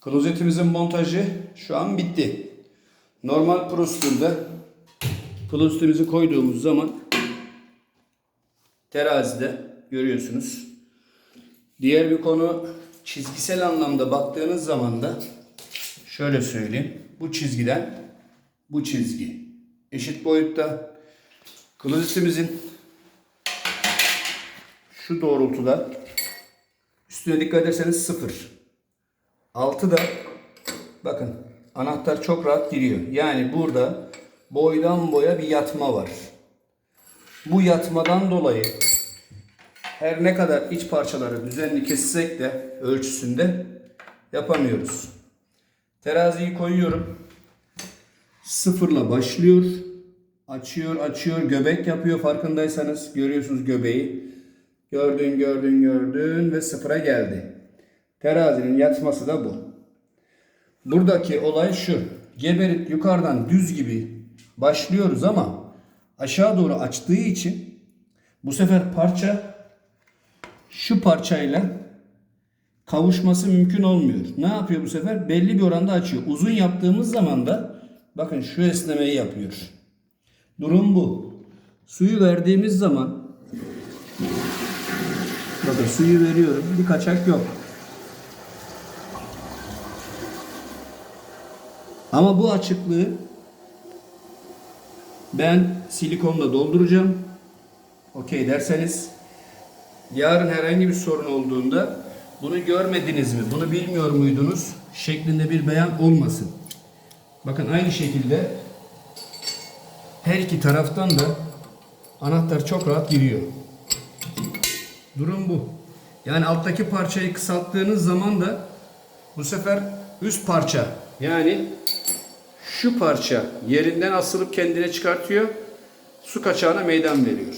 Klozetimizin montajı şu an bitti. Normal prostürde klozetimizi koyduğumuz zaman terazide görüyorsunuz. Diğer bir konu çizgisel anlamda baktığınız zaman da şöyle söyleyeyim. Bu çizgiden bu çizgi eşit boyutta. Klozetimizin şu doğrultuda üstüne dikkat ederseniz sıfır. Altı da bakın anahtar çok rahat giriyor. Yani burada boydan boya bir yatma var. Bu yatmadan dolayı her ne kadar iç parçaları düzenli kessek de ölçüsünde yapamıyoruz. Teraziyi koyuyorum. Sıfırla başlıyor. Açıyor, açıyor, göbek yapıyor farkındaysanız. Görüyorsunuz göbeği. Gördün, gördün, gördün ve sıfıra geldi. Terazinin yatması da bu. Buradaki olay şu. Geberit yukarıdan düz gibi başlıyoruz ama aşağı doğru açtığı için bu sefer parça şu parçayla kavuşması mümkün olmuyor. Ne yapıyor bu sefer? Belli bir oranda açıyor. Uzun yaptığımız zaman da bakın şu esnemeyi yapıyor. Durum bu. Suyu verdiğimiz zaman bakın suyu veriyorum. Bir kaçak yok. Ama bu açıklığı ben silikonla dolduracağım. Okey derseniz yarın herhangi bir sorun olduğunda bunu görmediniz mi, bunu bilmiyor muydunuz şeklinde bir beyan olmasın. Bakın aynı şekilde her iki taraftan da anahtar çok rahat giriyor. Durum bu. Yani alttaki parçayı kısalttığınız zaman da bu sefer üst parça yani şu parça yerinden asılıp kendine çıkartıyor. Su kaçağına meydan veriyor.